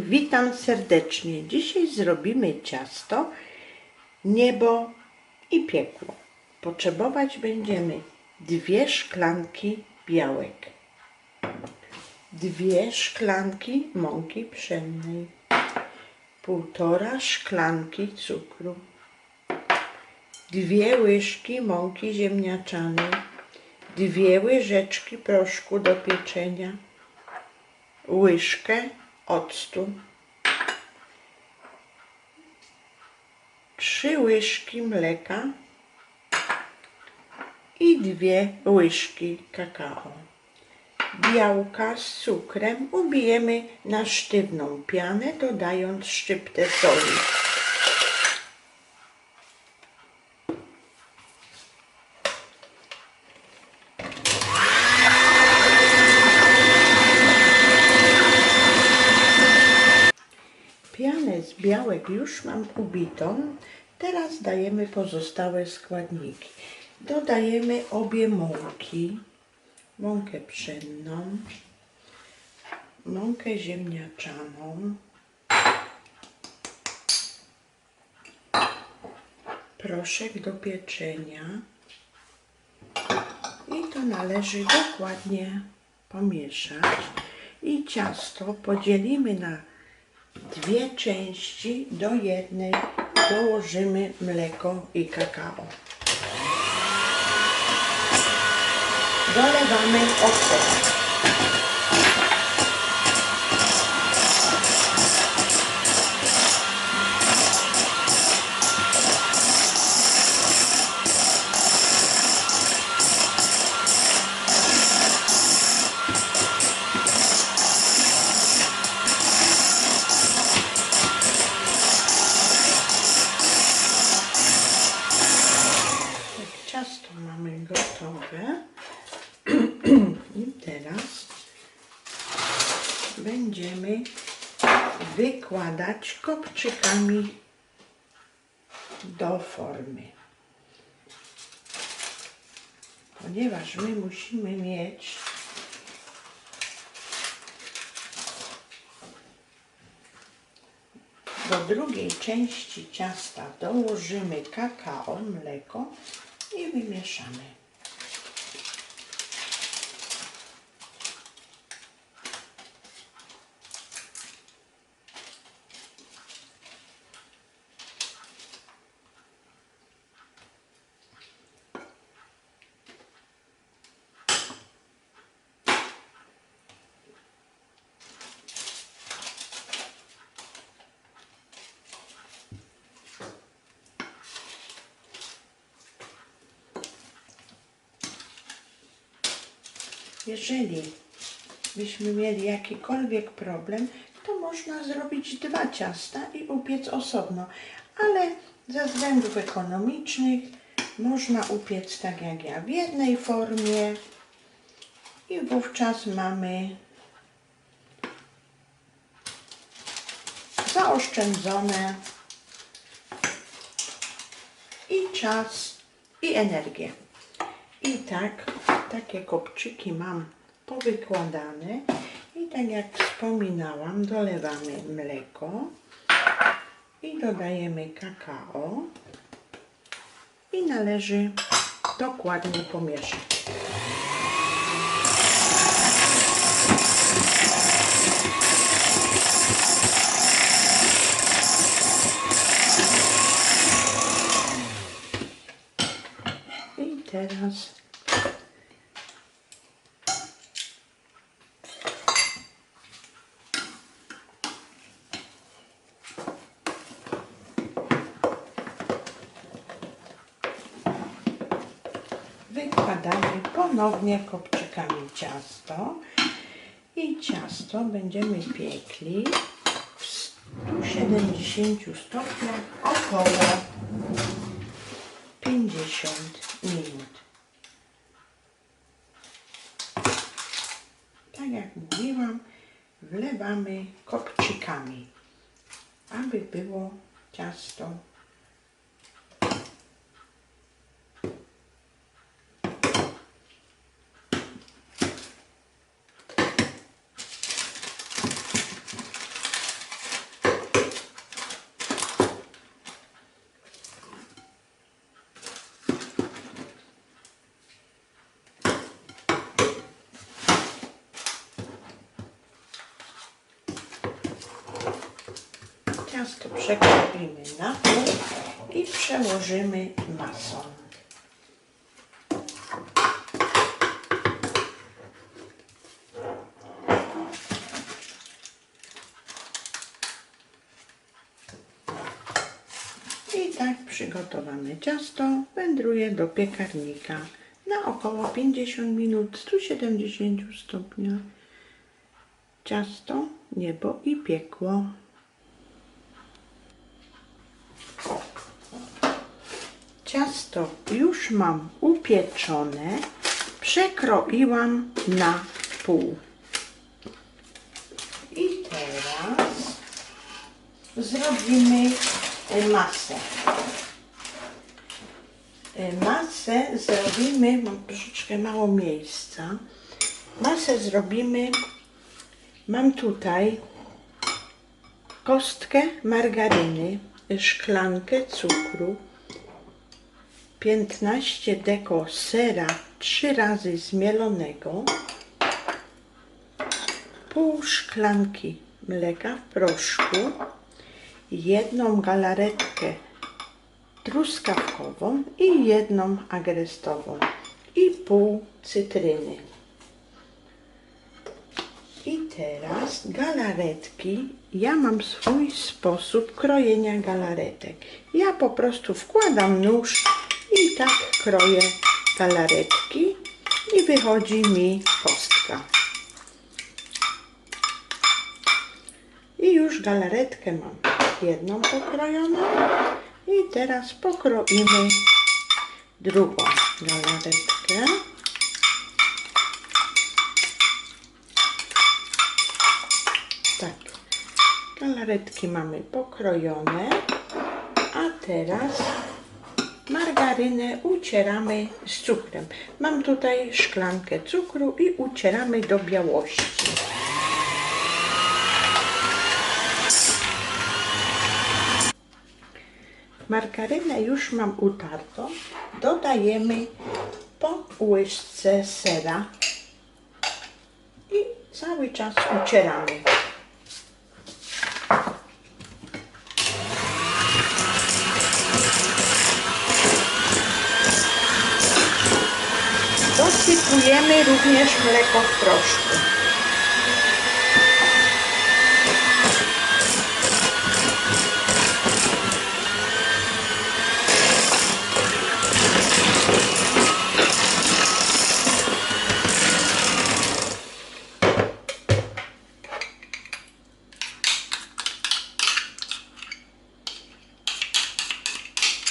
Witam serdecznie. Dzisiaj zrobimy ciasto, niebo i piekło. Potrzebować będziemy dwie szklanki białek, dwie szklanki mąki pszennej, półtora szklanki cukru, dwie łyżki mąki ziemniaczanej, dwie łyżeczki proszku do pieczenia, łyżkę octu, trzy łyżki mleka i dwie łyżki kakao. Białka z cukrem ubijemy na sztywną pianę, dodając szczyptę soli. Pianę już mam ubitą. Teraz dajemy pozostałe składniki. Dodajemy obie mąki. Mąkę pszenną, mąkę ziemniaczaną, proszek do pieczenia i to należy dokładnie pomieszać i ciasto podzielimy na dwie części, do jednej dołożymy mleko i kakao. Dolewamy ocet. Ciasto mamy gotowe. I teraz będziemy wykładać kopczykami do formy. Ponieważ my musimy mieć do drugiej części ciasta dołożymy kakao, mleko i wymieszamy. Jeżeli byśmy mieli jakikolwiek problem, to można zrobić dwa ciasta i upiec osobno, ale ze względów ekonomicznych można upiec tak jak ja w jednej formie i wówczas mamy zaoszczędzone i czas, i energię. I tak, takie kopczyki mam powykładane i tak jak wspominałam, dolewamy mleko i dodajemy kakao i należy dokładnie pomieszać. I teraz wykładamy ponownie kopczykami ciasto i ciasto będziemy piekli w 170 stopniach około 50 minut. Tak jak mówiłam, wlewamy kopczykami, aby było ciasto przekroimy na pół i przełożymy masą. I tak przygotowane ciasto wędruje do piekarnika na około 50 minut 170 stopniach. Ciasto, niebo i piekło. Ciasto już mam upieczone. Przekroiłam na pół. I teraz zrobimy e, masę. E, Masę zrobimy, mam troszeczkę mało miejsca. Masę zrobimy, mam tutaj kostkę margaryny, szklankę cukru, 15 deko sera 3 razy zmielonego, pół szklanki mleka w proszku, jedną galaretkę truskawkową i jedną agrestową i pół cytryny. I teraz galaretki. Ja mam swój sposób krojenia galaretek. Ja po prostu wkładam nóż i tak kroję galaretki i wychodzi mi kostka. I już galaretkę mam jedną pokrojoną i teraz pokroimy drugą galaretkę. Galaretki mamy pokrojone, a teraz margarynę ucieramy z cukrem. Mam tutaj szklankę cukru i ucieramy do białości. Margarynę już mam utartą. Dodajemy po łyżce sera i cały czas ucieramy. Dosypujemy również mleko w proszku.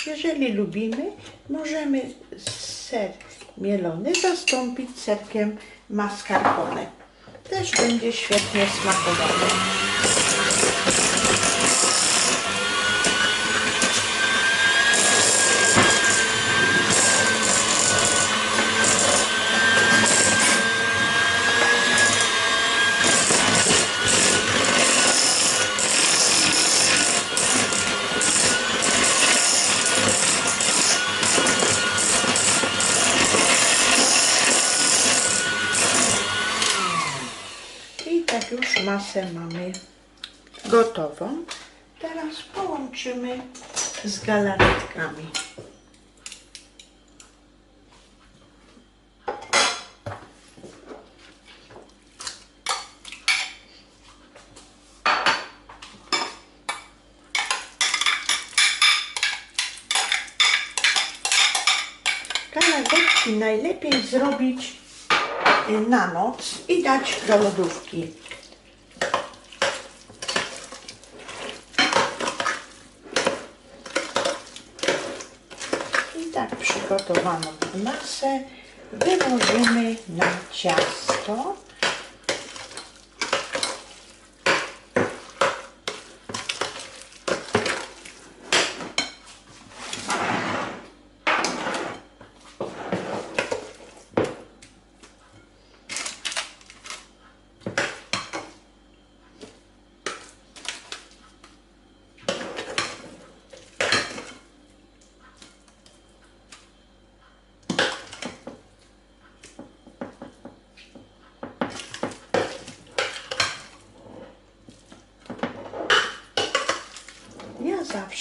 Jeżeli lubimy, możemy ser mielony zastąpić serkiem mascarpone. Też będzie świetnie smakowało. Masę mamy gotową. Teraz połączymy z galaretkami. Galaretki najlepiej zrobić y, na noc i dać do lodówki. I tak przygotowaną masę wyłożymy na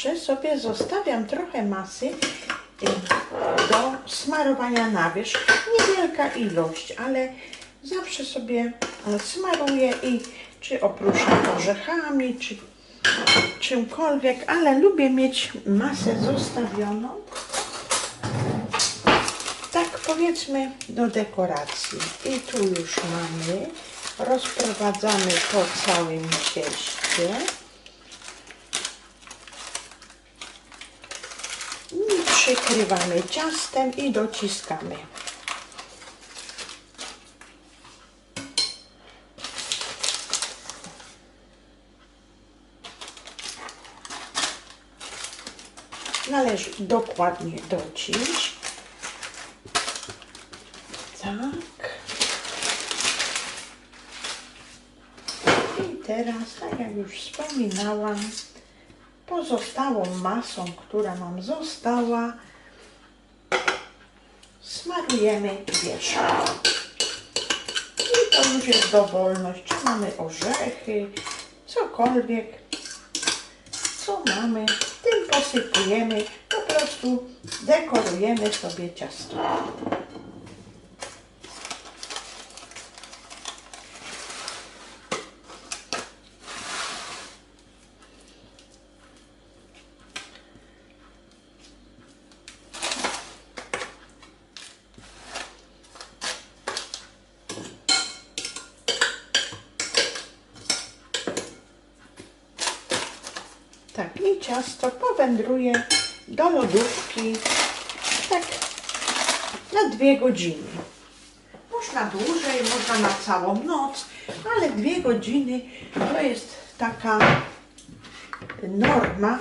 zawsze sobie zostawiam trochę masy y, do smarowania na wierzch. Niewielka ilość, ale zawsze sobie e, smaruję i czy opróżniam orzechami, czy czymkolwiek, ale lubię mieć masę zostawioną. Tak powiedzmy do dekoracji. I tu już mamy. Rozprowadzamy po całym cieście. I przykrywamy ciastem i dociskamy. Należy dokładnie dociść. Tak. I teraz, tak jak już wspominałam, pozostałą masą, która nam została, smarujemy wierzch. I to już jest dowolność, czy mamy orzechy, cokolwiek, co mamy, tym posypujemy, po prostu dekorujemy sobie ciasto. I ciasto powędruje do lodówki tak na dwie godziny. Można dłużej, można na całą noc, ale dwie godziny to jest taka norma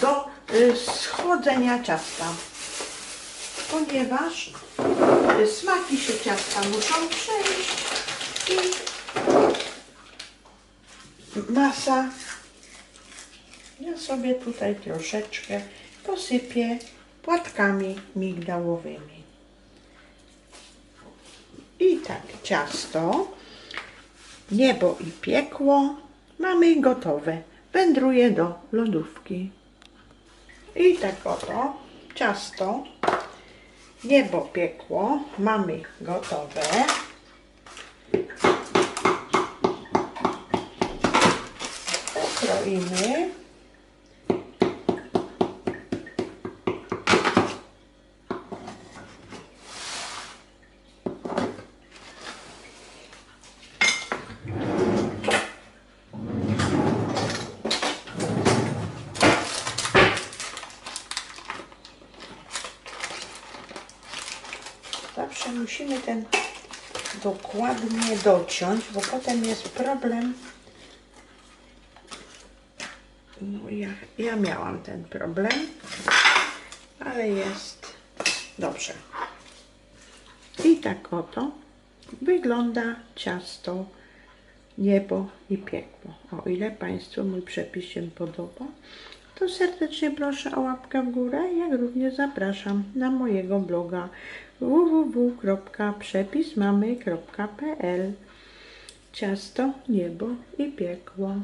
do y, schłodzenia ciasta. Ponieważ y, smaki się ciasta muszą przejść i masa ja sobie tutaj troszeczkę posypię płatkami migdałowymi. I tak ciasto, niebo i piekło mamy gotowe. Wędruje do lodówki. I tak oto ciasto, niebo, piekło mamy gotowe. Kroimy. Zawsze musimy ten dokładnie dociąć, bo potem jest problem. No, ja, ja miałam ten problem, ale jest dobrze. I tak oto wygląda ciasto, niebo i piekło. O ile Państwu mój przepis się podoba, to serdecznie proszę o łapkę w górę, jak również zapraszam na mojego bloga www.przepismamy.pl Ciasto, niebo i piekło.